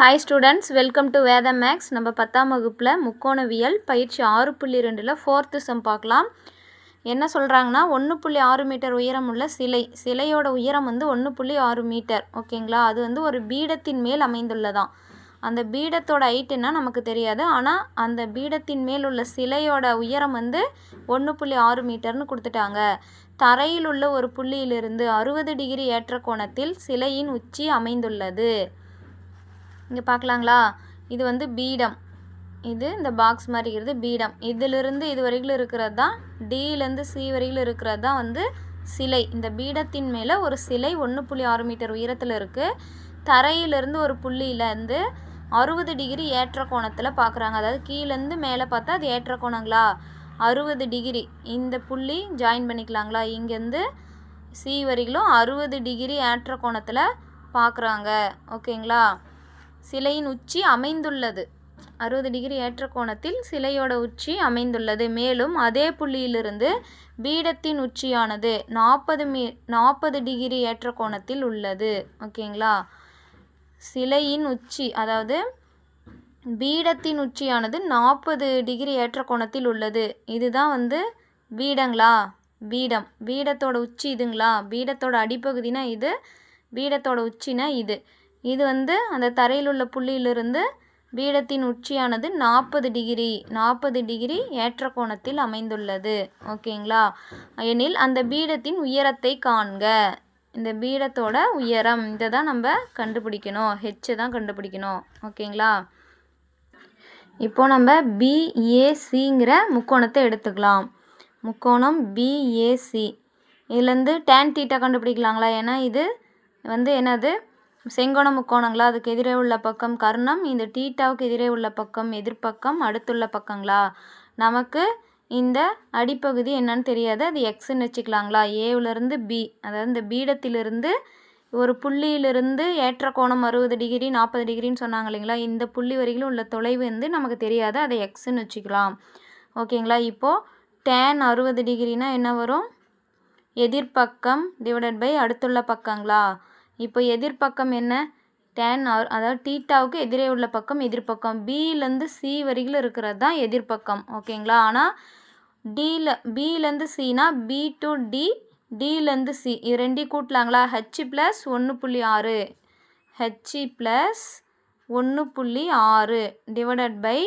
Hi students welcome to Veda maths நம்ம பத்தாம் வகுப்பில் முக்கோணவியல் பயிற்சி ஆறு புள்ளி ரெண்டில் ஃபோர்த்து சம் பார்க்கலாம். என்ன சொல்கிறாங்கன்னா ஒன்று புள்ளி ஆறு மீட்டர் உயரம் உள்ள சிலை. சிலையோட உயரம் வந்து ஒன்று புள்ளி ஆறு மீட்டர். ஓகேங்களா? அது வந்து ஒரு பீடத்தின் மேல் அமைந்துள்ளதான் அந்த பீடத்தோட ஹைட்டுன்னா நமக்கு தெரியாது. ஆனால் அந்த பீடத்தின் மேல் உள்ள சிலையோட உயரம் வந்து ஒன்று புள்ளி ஆறு மீட்டர்னு கொடுத்துட்டாங்க. தரையில் உள்ள ஒரு புள்ளியிலிருந்து அறுபது டிகிரி ஏற்ற கோணத்தில் சிலையின் உச்சி அமைந்துள்ளது. இங்கே பார்க்கலாங்களா இது வந்து பீடம். இது இந்த பாக்ஸ் மாதிரி இருக்கிறது பீடம். இதிலிருந்து இது வரைக்கும் இருக்கிறது தான் டியிலேருந்து சி வரைக்கும் இருக்கிறது தான் வந்து சிலை. இந்த பீடத்தின் மேலே ஒரு சிலை ஒன்று புள்ளி ஆறு மீட்டர் உயரத்தில் இருக்குது தரையிலிருந்து ஒரு புள்ளியிலேருந்து அறுபது டிகிரி ஏற்ற கோணத்தில் பார்க்குறாங்க அதாவது கீழேருந்து மேலே பார்த்தா அது ஏற்ற கோணங்களா? அறுபது டிகிரி. இந்த புள்ளி ஜாயின் பண்ணிக்கலாங்களா? இங்கேருந்து சி வரைக்கும் அறுபது டிகிரி ஏற்ற கோணத்தில் பார்க்குறாங்க ஓகேங்களா? சிலையின் உச்சி அமைந்துள்ளது. அறுபது டிகிரி ஏற்ற கோணத்தில் சிலையோட உச்சி அமைந்துள்ளது. மேலும் அதே புள்ளியிலிருந்து பீடத்தின் உச்சியானது நாற்பது மீ நாற்பது டிகிரி ஏற்ற கோணத்தில் உள்ளது. ஓகேங்களா? சிலையின் உச்சி அதாவது பீடத்தின் உச்சியானது நாற்பது டிகிரி ஏற்ற கோணத்தில் உள்ளது. இதுதான் வந்து பீடங்களா? பீடம். பீடத்தோட உச்சி இதுங்களா? பீடத்தோட அடிப்பகுதினா இது பீடத்தோட உச்சினா இது. இது வந்து அந்த தரையில் உள்ள புள்ளியிலிருந்து பீடத்தின் உச்சியானது நாற்பது டிகிரி நாற்பது டிகிரி ஏற்ற கோணத்தில் அமைந்துள்ளது. ஓகேங்களா? எனில் அந்த பீடத்தின் உயரத்தை காண்க. இந்த பீடத்தோட உயரம் இதை தான் நம்ம கண்டுபிடிக்கணும். ஹெச்சை தான் கண்டுபிடிக்கணும். ஓகேங்களா? இப்போ நம்ம பிஏசிங்கிற முக்கோணத்தை எடுத்துக்கலாம். முக்கோணம் பிஏசி இதுலேருந்து டேன் தீட்டா கண்டுபிடிக்கலாங்களா? ஏன்னா இது வந்து என்னது? செங்கோண முக்கோணங்களா? அதுக்கு எதிரே உள்ள பக்கம் கர்ணம் இந்த டீட்டாவுக்கு எதிரே உள்ள பக்கம் எதிர்ப்பக்கம் அடுத்துள்ள பக்கங்களா? நமக்கு இந்த அடிப்பகுதி என்னன்னு தெரியாது. அது எக்ஸ்ன்னு வச்சுக்கலாங்களா? ஏவிலிருந்து பி அதாவது இந்த பீடத்திலிருந்து ஒரு புள்ளியிலிருந்து ஏற்ற கோணம் அறுபது டிகிரி நாற்பது டிகிரின்னு சொன்னாங்க இல்லைங்களா? இந்த புள்ளி வரைக்கும் உள்ள தொலைவு வந்து நமக்கு தெரியாது. அதை எக்ஸ்ன்னு வச்சுக்கலாம். ஓகேங்களா? இப்போது டேன் அறுபது டிகிரினா என்ன வரும்? எதிர்ப்பக்கம் டிவைடட் பை அடுத்துள்ள பக்கங்களா? இப்போ எதிர்பக்கம் என்ன? டேன் அதாவது டீட்டாவுக்கு எதிரே உள்ள பக்கம் எதிர்பக்கம் பியிலேருந்து சி வரையில் இருக்கிறது தான் எதிர்பக்கம் ஓகேங்களா ஆனால் டியில் பியிலேருந்து சினா பி டு டி டியிலேருந்து சி இது ரெண்டையும் கூட்டலாங்களா? ஹெச் ப்ளஸ் ஒன்று புள்ளி ஆறு. ஹெச்இ ப்ளஸ் ஒன்று புள்ளி ஆறு டிவைடட் பை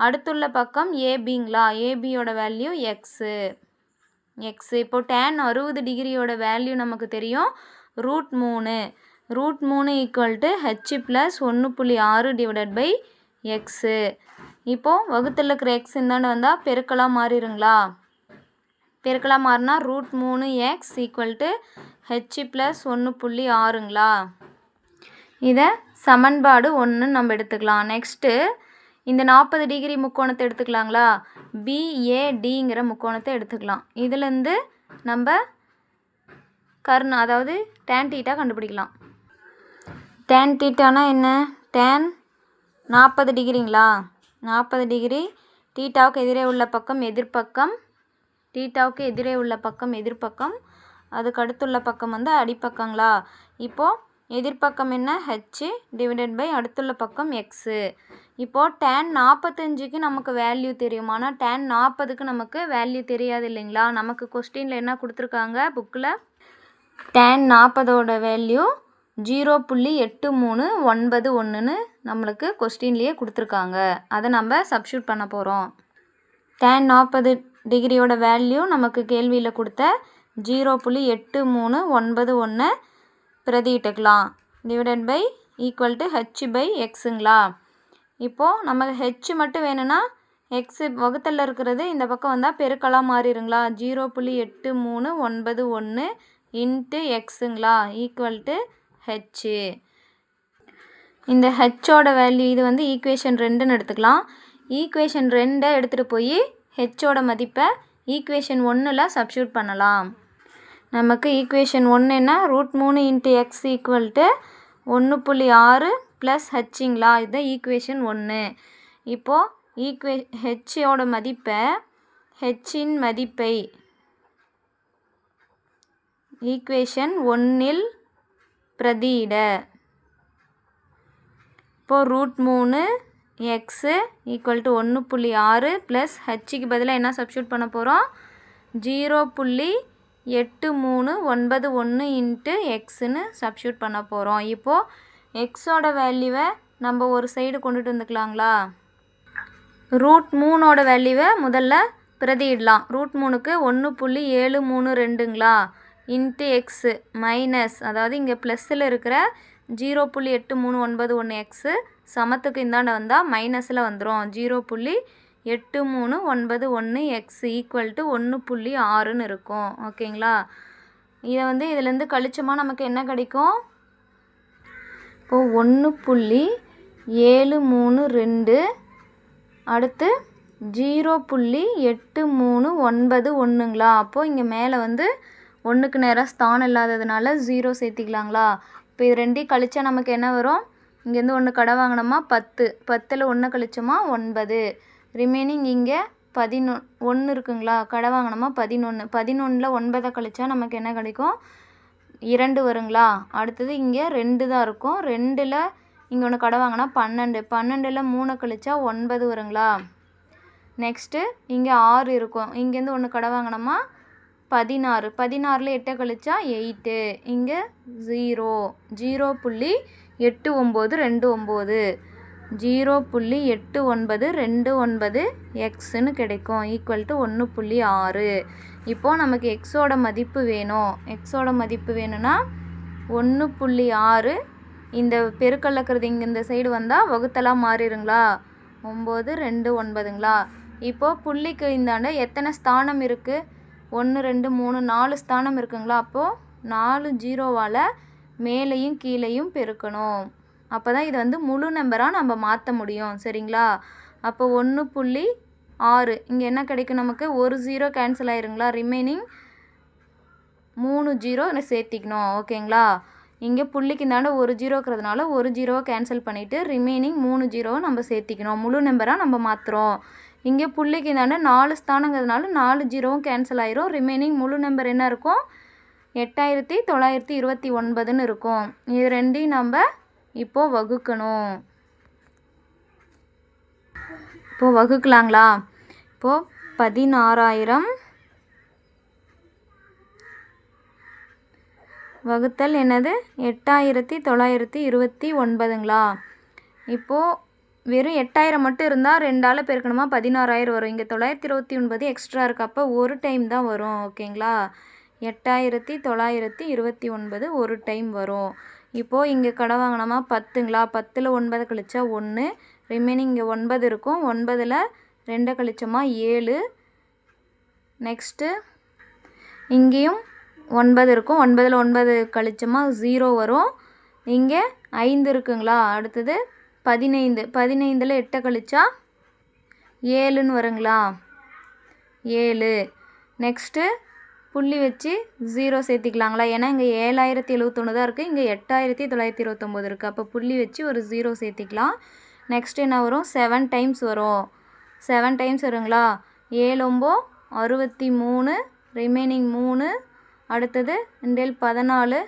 அடுத்துள்ள பக்கம் ஏபிங்களா ஏபியோட வேல்யூ எக்ஸு எக்ஸு இப்போ டேன் அறுபது டிகிரியோட வேல்யூ நமக்கு தெரியும். ரூட் மூணு. ரூட் மூணு ஈக்குவல் டு ஹெச் ப்ளஸ் ஒன்று புள்ளி ஆறு டிவைடட் பை எக்ஸு இப்போது வகுத்தில் இருக்கிற எக்ஸ் இந்தாண்டு வந்தால் பெருக்கலாக மாறிடுங்களா பெருக்கலாக மாறினா ரூட் மூணு x equal to H plus ஒன்று புள்ளி ஆறுங்களா? இதை சமன்பாடு ஒன்று நம்ம எடுத்துக்கலாம். நெக்ஸ்ட்டு இந்த நாற்பது டிகிரி முக்கோணத்தை எடுத்துக்கலாங்களா? பிஏடிங்கிற முக்கோணத்தை எடுத்துக்கலாம். இதுலேருந்து நம்ம கர்ண அதாவது டேன் தீட்டா கண்டுபிடிக்கலாம். டேன் தீட்டானா என்ன? டேன் நாற்பது டிகிரிங்களா? நாற்பது டிகிரி டீட்டாவுக்கு எதிரே உள்ள பக்கம் எதிர்ப்பக்கம் டீட்டாவுக்கு எதிரே உள்ள பக்கம் எதிர்ப்பக்கம் அதுக்கு அடுத்துள்ள பக்கம் வந்து அடிப்பக்கங்களா? இப்போது எதிர்ப்பக்கம் என்ன? ஹெச் டிவைடட் பை அடுத்துள்ள பக்கம் எக்ஸு இப்போது டேன் நாற்பத்தஞ்சுக்கு நமக்கு வேல்யூ தெரியும்? ஆனால் டேன் நாற்பதுக்கு நமக்கு வேல்யூ தெரியாது இல்லைங்களா? நமக்கு கொஸ்டினில் என்ன கொடுத்துருக்காங்க? புக்கில் டேன் நாற்பதோட வேல்யூ ஜீரோ புள்ளி எட்டு மூணு ஒன்பது ஒன்றுன்னு நம்மளுக்கு கொஸ்டின்லேயே கொடுத்துருக்காங்க. அதை நம்ம சப்ஷூட் பண்ண போகிறோம் டேன் நாற்பது டிகிரியோட வேல்யூ நமக்கு கேள்வியில் கொடுத்த ஜீரோ புள்ளி எட்டு மூணு ஒன்பது ஒன்று பிரதியிட்டுக்கலாம். Divided by equal to H by எக்ஸுங்களா இப்போது நமக்கு ஹெச் மட்டும் வேணும்னா எக்ஸு வகுத்தலில் இருக்கிறது இந்த பக்கம் வந்தால் பெருக்கலாக மாறிடுங்களா ஜீரோ புள்ளி எட்டு மூணு ஒன்பது ஒன்று இன்ட்டு எக்ஸுங்களா? ஈக்குவல் டு ஹெச்சு இந்த ஹெச்சோட வேல்யூ இது வந்து ஈக்குவேஷன் ரெண்டுன்னு எடுத்துக்கலாம். ஈக்குவேஷன் ரெண்டை எடுத்துகிட்டு போய் ஹெச்சோட மதிப்பை ஈக்குவேஷன் ஒன்றில் சப்ஸ்டியூட் பண்ணலாம். நமக்கு ஈக்குவேஷன் ஒன்று என்ன ரூட் மூணு இன்ட்டு எக்ஸ் ஈக்குவல் டு ஒன்று புள்ளி ஆறு ப்ளஸ் ஹெச்சிங்களா இதுதான் ஈக்குவேஷன் ஒன்று இப்போது ஈக்குவே ஹெச்சோட மதிப்பை ஹெச்சின் மதிப்பை ஈக்குவேஷன் ஒன்றில் பிரதியிட. இப்போது ரூட் மூணு எக்ஸு ஈக்குவல் டு ஒன்று புள்ளி ஆறு ப்ளஸ் ஹெச்சுக்கு பதிலாக என்ன சப்ஸ்டியூட் பண்ண போகிறோம் ஜீரோ புள்ளி எட்டு மூணு ஒன்பது ஒன்று இன்ட்டு எக்ஸுன்னு சப்ஸ்டியூட் பண்ண போகிறோம் இப்போது எக்ஸோட வேல்யூவை நம்ம ஒரு சைடு கொண்டுட்டு வந்துக்கலாங்களா? ரூட் மூணோட வேல்யூவை முதல்ல பிரதியிடலாம். ரூட் மூணுக்கு ஒன்று புள்ளி ஏழு மூணு ரெண்டுங்களா? இன்ட்டு எக்ஸு மைனஸ் அதாவது இங்கே ப்ளஸ்ஸில் இருக்கிற ஜீரோ புள்ளி எட்டு மூணு ஒன்பது ஒன்று எக்ஸு சமத்துக்கு இந்தாண்ட வந்தால் மைனஸில் வந்துடும் ஜீரோ புள்ளி எட்டு மூணு ஒன்பது ஒன்று எக்ஸ் ஈக்குவல் டு ஒன்று புள்ளி ஆறுன்னு இருக்கும். ஓகேங்களா இதை வந்து இதுலேருந்து கழிச்சோமா நமக்கு என்ன கிடைக்கும்? இப்போது ஒன்று புள்ளி ஏழு மூணு ரெண்டு அடுத்து ஜீரோ புள்ளி எட்டு மூணு ஒன்பது ஒன்றுங்களா அப்போது இங்கே மேலே வந்து ஒன்றுக்கு நேராக ஸ்தானம் இல்லாததுனால ஜீரோ சேர்த்திக்கலாங்களா? இப்போ இது ரெண்டையும் கழித்தா நமக்கு என்ன வரும்? இங்கேருந்து ஒன்று கடை வாங்கினோமா? பத்து. பத்தில் ஒன்று கழிச்சோமா? ஒன்பது. ரிமைனிங் இங்கே பதினொ ஒன்று இருக்குங்களா? கடை வாங்கினோமா? பதினொன்று பதினொன்றில் ஒன்பதை கழிச்சா நமக்கு என்ன கிடைக்கும்? இரண்டு வருங்களா? அடுத்தது இங்கே ரெண்டு தான் இருக்கும். ரெண்டில் இங்கே ஒன்று கடை வாங்கினா பன்னெண்டு. பன்னெண்டில் மூணு கழிச்சா ஒன்பது வருங்களா? நெக்ஸ்ட்டு இங்கே ஆறு இருக்கும். இங்கேருந்து ஒன்று கடை வாங்கினோமா? பதினாறு. பதினாறில் எட்டை கழிச்சா எயிட்டு. இங்கே ஜீரோ ஜீரோ புள்ளி எட்டு ஒம்பது ரெண்டு ஒம்பது. ஜீரோ புள்ளி எட்டு ஒன்பது ரெண்டு ஒன்பது எக்ஸுன்னு கிடைக்கும். ஈக்குவல் டு ஒன்று புள்ளி ஆறு. இப்போது நமக்கு எக்ஸோட மதிப்பு வேணும். எக்ஸோட மதிப்பு வேணும்னா ஒன்று புள்ளி ஆறு. இந்த பெருக்கல்ல இருக்கிறது இங்கே இந்த சைடு வந்தால் வகுத்தலாம் மாறிடுங்களா? ஒம்பது ரெண்டு ஒன்பதுங்களா? இப்போது புள்ளிக்கு இந்தாண்ட எத்தனை ஸ்தானம் இருக்குது ஒன்று ரெண்டு மூணு நாலு ஸ்தானம் இருக்குங்களா? அப்போது நாலு ஜீரோவால் மேலேயும் கீழேயும் பெருக்கணும். அப்போ தான் இதை வந்து முழு நம்பராக நம்ம மாற்ற முடியும். சரிங்களா? அப்போ ஒன்று புள்ளி ஆறு. இங்கே என்ன கிடைக்கும் நமக்கு? ஒரு ஜீரோ கேன்சல் ஆயிருங்களா? ரிமைனிங் மூணு ஜீரோ சேர்த்திக்கணும். ஓகேங்களா? இங்கே புள்ளிக்கு இந்தாண்ட ஒரு ஜீரோ இருக்கிறதுனால ஒரு ஜீரோவை கேன்சல் பண்ணிவிட்டு ரிமைனிங் மூணு ஜீரோவை நம்ம சேர்த்திக்கணும். முழு நம்பராக நம்ம மாற்றுறோம் இங்கே புள்ளிக்கு தானே நாலு ஸ்தானங்கிறதுனால நாலு ஜீரோவும் கேன்சல் ஆயிரும். ரிமைனிங் முழு நம்பர் என்ன இருக்கும்? எட்டாயிரத்தி தொள்ளாயிரத்தி இருபத்தி ஒன்பதுன்னு இருக்கும். இது ரெண்டையும் நம்ம இப்போது வகுக்கணும். இப்போது வகுக்கலாங்களா? இப்போது பதினாறாயிரம் வகுத்தல் என்னது? எட்டாயிரத்தி தொள்ளாயிரத்தி இருபத்தி ஒன்பதுங்களா? இப்போது வெறும் எட்டாயிரம் மட்டும் இருந்தால் ரெண்டால் பெருக்கணுமா? பதினாறாயிரம் வரும். இங்கே தொள்ளாயிரத்தி இருபத்தி ஒன்பது எக்ஸ்ட்ரா இருக்கப்போ ஒரு டைம் தான் வரும். ஓகேங்களா? எட்டாயிரத்தி தொள்ளாயிரத்தி இருபத்தி ஒன்பது ஒரு டைம் வரும். இப்போது இங்கே கடை வாங்கினோமா? பத்துங்களா? பத்தில் ஒன்பது கழிச்சா ஒன்று ரிமைனிங் இங்கே ஒன்பது இருக்கும். ஒன்பதில் ரெண்டை கழிச்சோமா? ஏழு. நெக்ஸ்ட்டு இங்கேயும் ஒன்பது இருக்கும். ஒன்பதில் ஒன்பது கழிச்சோமா? ஜீரோ வரும். இங்கே ஐந்து இருக்குங்களா? அடுத்தது பதினைந்து. பதினைந்தில் எட்டை கழிச்சா ஏழுன்னு வருங்களா? ஏழு. நெக்ஸ்ட்டு புள்ளி வச்சு ஜீரோ சேர்த்திக்கலாங்களா? ஏன்னா இங்கே ஏழாயிரத்தி எழுவத்தொன்று தான் இருக்குது இங்கே எட்டாயிரத்தி தொள்ளாயிரத்தி இருபத்தொம்போது இருக்குது அப்போ புள்ளி வச்சு ஒரு ஜீரோ சேர்த்திக்கலாம். நெக்ஸ்ட் என்ன வரும்? செவன் டைம்ஸ் வரும். செவன் டைம்ஸ் வருங்களா? ஏழு அறுபத்தி மூணு. ரிமைனிங் மூணு. அடுத்தது ரெண்டேல் பதினாலு.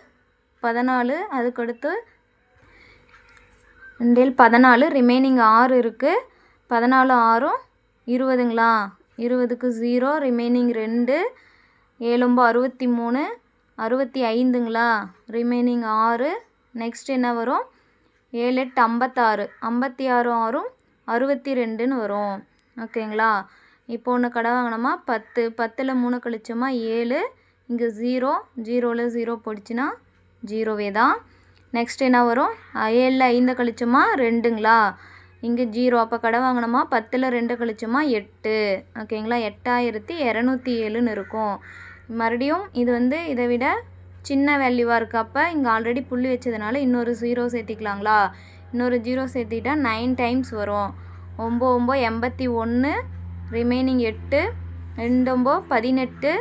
பதினாலு. அதுக்கடுத்து ரெண்டில் பதினாலு ரிமைனிங் ஆறு இருக்குது பதினாலு ஆறும் இருபதுங்களா? இருபதுக்கு ஜீரோ ரிமைனிங் ரெண்டு. ஏழொம்போ அறுபத்தி மூணு அறுபத்தி ஐந்துங்களா ரிமைனிங் ஆறு. நெக்ஸ்ட் என்ன வரும்? ஏழு எட்டு ஐம்பத்தாறு. ஐம்பத்தி ஆறு ஆறும் அறுபத்தி ரெண்டுன்னு வரும். ஓகேங்களா? இப்போ ஒன்று கடை வாங்கினோமா? பத்து. பத்தில் மூணு கழிச்சோமா? ஏழு. இங்கே ஜீரோ ஜீரோவில் ஜீரோ போடுச்சுன்னா ஜீரோவே தான். நெக்ஸ்ட் என்ன வரும்? ஏழில் ஐந்து கழிச்சோமா? ரெண்டுங்களா? இங்கே ஜீரோ. அப்போ கடை வாங்கினோமா பத்தில் ரெண்டு கழிச்சோமா? எட்டு. ஓகேங்களா? எட்டாயிரத்தி இரநூத்தி ஏழுன்னு இருக்கும். மறுபடியும் இது வந்து இதை விட சின்ன வேல்யூவாக இருக்குது அப்போ இங்கே ஆல்ரெடி புள்ளி வச்சதுனால இன்னொரு ஜீரோ சேர்த்திக்கலாங்களா? இன்னொரு ஜீரோ சேர்த்திட்டா நைன் டைம்ஸ் வரும். ஒம்போ ஒம்பது எண்பத்தி ஒன்று ரிமைனிங் எட்டு. ரெண்டு ஒம்போ பதினெட்டு.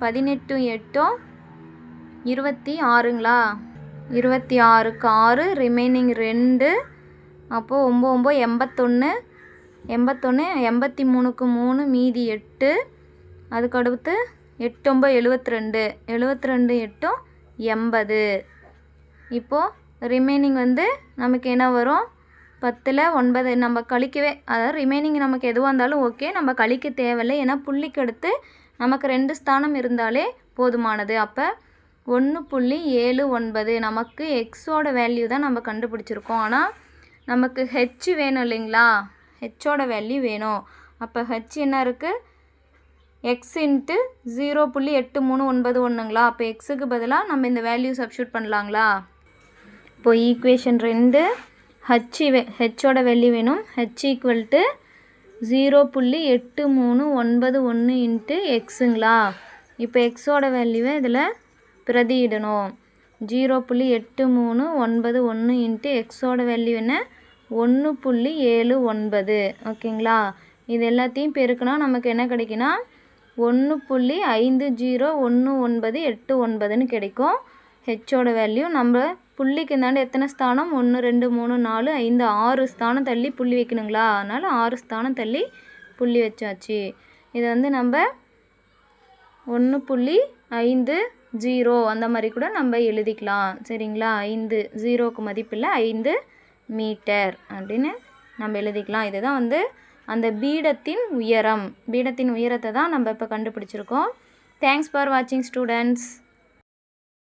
பதினெட்டும் எட்டும் இருபத்தி ஆறுங்களா? இருபத்தி ஆறுக்கு ஆறு ரிமைனிங் ரெண்டு அப்போது ஒம்பது ஒம்பது எண்பத்தொன்று எண்பத்தொன்று எண்பத்தி மூணுக்கு மூணு மீதி எட்டு அதுக்கு அடுத்து எட்டு ஒம்பது எழுபத்தி ரெண்டு எழுபத்தி ரெண்டு எட்டும் எண்பது. இப்போது ரிமைனிங் வந்து நமக்கு என்ன வரும்? பத்தில் ஒன்பது நம்ம கழிக்கவே அதாவது ரிமைனிங் நமக்கு எதுவாக இருந்தாலும் ஓகே நம்ம கழிக்க தேவையில்லை. ஏன்னா புள்ளிக்கு எடுத்து நமக்கு ரெண்டு ஸ்தானம் இருந்தாலே போதுமானது. அப்போ ஒன்று புள்ளி ஏழு ஒன்பது. நமக்கு எக்ஸோட வேல்யூ தான் நம்ம கண்டுபிடிச்சிருக்கோம். ஆனால் நமக்கு ஹெச் வேணும் இல்லைங்களா? ஹெச்சோட வேல்யூ வேணும். அப்போ ஹெச் என்ன இருக்குது எக்ஸ் இன்ட்டு ஜீரோ புள்ளி எட்டு மூணு ஒன்பது ஒன்றுங்களா அப்போ எக்ஸுக்கு பதிலாக நம்ம இந்த வேல்யூ சப்ஸ்டியூட் பண்ணலாங்களா? இப்போ ஈக்குவேஷன் ரெண்டு ஹச் வே ஹெச்சோட வேல்யூ வேணும். ஹெச் ஈக்குவல் டு ஜீரோ புள்ளி எட்டு மூணு ஒன்பது ஒன்று இன்ட்டு எக்ஸுங்களா இப்போ எக்ஸோட வேல்யூவை இதில் பிரதியிடணும். ஜீரோ புள்ளி எட்டு மூணு ஒன்பது ஒன்று இன்ட்டு எக்ஸோட வேல்யூ என்ன? ஒன்று புள்ளி ஏழு ஒன்பது. ஓகேங்களா? இது எல்லாத்தையும் பெருக்கினா நமக்கு என்ன கிடைக்குன்னா ஒன்று புள்ளி ஐந்து ஜீரோ ஒன்று ஒன்பது எட்டு ஒன்பதுன்னு கிடைக்கும். ஹெச்சோட வேல்யூ நம்ம புள்ளிக்கு இந்தாண்டு எத்தனை ஸ்தானம்? ஒன்று ரெண்டு மூணு நாலு ஐந்து ஆறு ஸ்தானம் தள்ளி புள்ளி வைக்கணுங்களா? அதனால் ஆறு ஸ்தானம் தள்ளி புள்ளி வச்சாச்சு. இதை வந்து நம்ம ஒன்று புள்ளி ஐந்து ஜீரோ அந்த மாதிரி கூட நம்ம எழுதிக்கலாம். சரிங்களா? ஐந்து ஜீரோக்கு மதிப்பில் ஐந்து மீட்டர் அப்படின்னு நம்ம எழுதிக்கலாம். இதுதான் வந்து அந்த பீடத்தின் உயரம். பீடத்தின் உயரத்தை தான் நம்ம இப்போ கண்டுபிடிச்சிருக்கோம். தேங்க்ஸ் ஃபார் வாட்சிங் ஸ்டூடெண்ட்ஸ்